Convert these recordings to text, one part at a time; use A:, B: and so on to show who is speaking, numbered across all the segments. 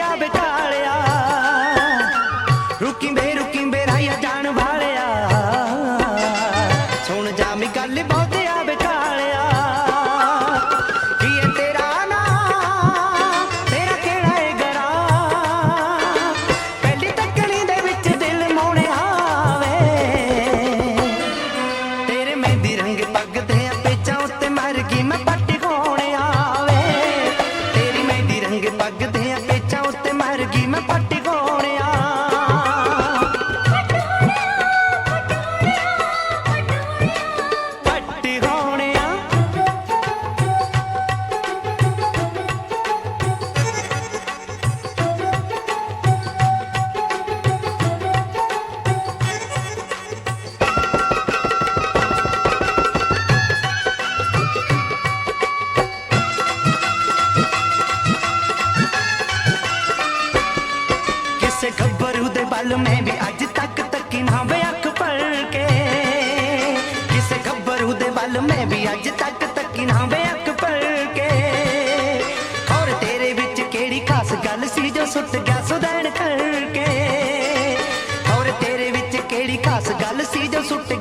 A: Colombia, ਮੈਂ ਵੀ ਅੱਜ ਤੱਕੀ ਨਾ ਵੇ ਅੱਖ ਕਿਸੇ ਗੱਭਰੂ ਦੇ ਵੱਲ ਮੈਂ ਵੀ ਅੱਜ ਤੱਕ ਤੱਕੀ ਨਾ ਵੇ ਅੱਖ ਔਰ ਤੇਰੇ ਵਿੱਚ ਕਿਹੜੀ ਖਾਸ ਗੱਲ ਸੀ ਜੋ ਸੁੱਟ ਗਿਆ ਸੁਦੈਣ ਕਰਕੇ? ਤੇਰੇ ਵਿੱਚ ਕਿਹੜੀ ਖਾਸ ਗੱਲ ਸੀ ਜੋ ਸੁੱਟ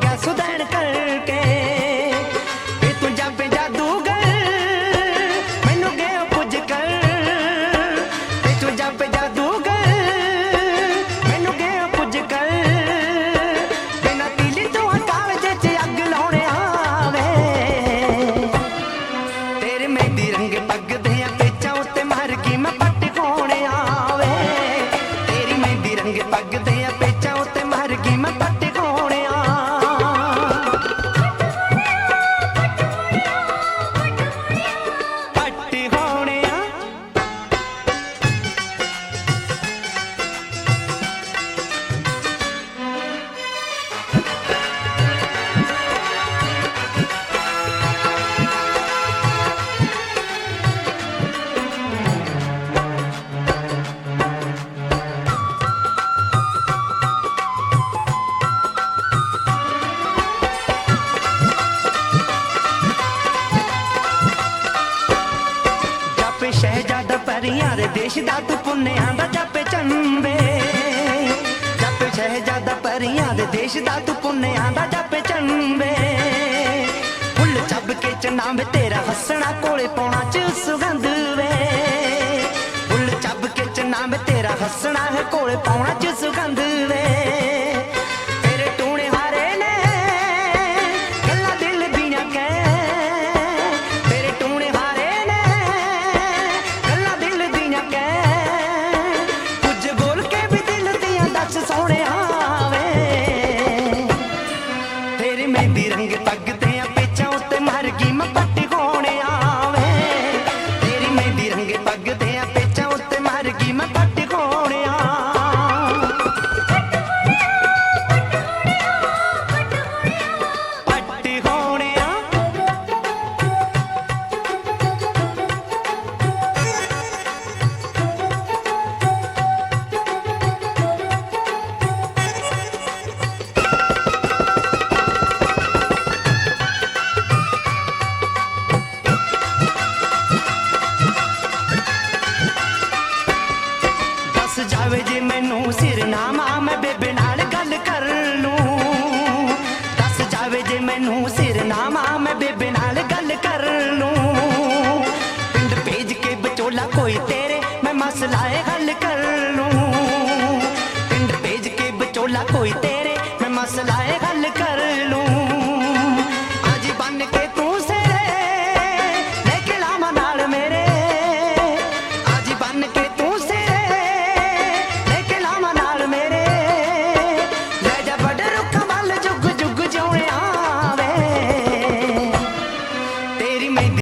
A: ਸ਼ਹਿਜ਼ਾਦਾ ਦੇ ਦੇਸ਼ ਦਾ ਤੂੰ ਪੁੰਨਿਆਂ ਦਾ ਜਾਪੇ ਚੰਬੇ। ਜਾਪੇ ਸ਼ਹਿਜ਼ਾਦਾ ਪਰੀਆਂ ਦੇ ਦੇਸ਼ ਦਾ ਤੂੰ ਪੁੰਨਿਆਂ ਦਾ ਜਾਪੇ ਚੰਬੇ। ਫੁੱਲ ਚੱਬ ਕੇ ਚਨਾ ਵੇ ਤੇਰਾ ਹੱਸਣਾ ਕੋਲੇ ਪਾਉਣਾ ਚ ਸੁਗੰਧ ਵੇ। ਫੁੱਲ ਚੱਬ ਕੇ ਚਨਾ ਵੇ ਤੇਰਾ ਹੱਸਣਾ ਕੋਲੇ ਪਾਉਣਾ ਚ ਸੁਗੰਧ ਦੱਸ ਜੇ ਮੈਨੂੰ ਸਿਰਨਾਮਾ ਮੈਂ ਬੇਬੇ ਨਾਲ ਗੱਲ ਕਰ ਲੂੰ। ਦੱਸ ਜਾਵੇ ਜੇ ਮੈਨੂੰ ਸਿਰਨਾਮਾ ਮੈਂ ਬੇਬੇ ਨਾਲ ਗੱਲ ਕਰ ਲੂੰ। ਪਿੰਡ ਭੇਜ ਕੇ ਵਿਚੋਲਾ ਕੋਈ ਤੇਰੇ, ਮੈਂ ਮਸਲਾ ਏ ਹੱਲ ਕਰ ਲੂੰ। ਪਿੰਡ ਭੇਜ ਕੇ ਵਿਚੋਲਾ ਕੋਈ ਤੇਰੇ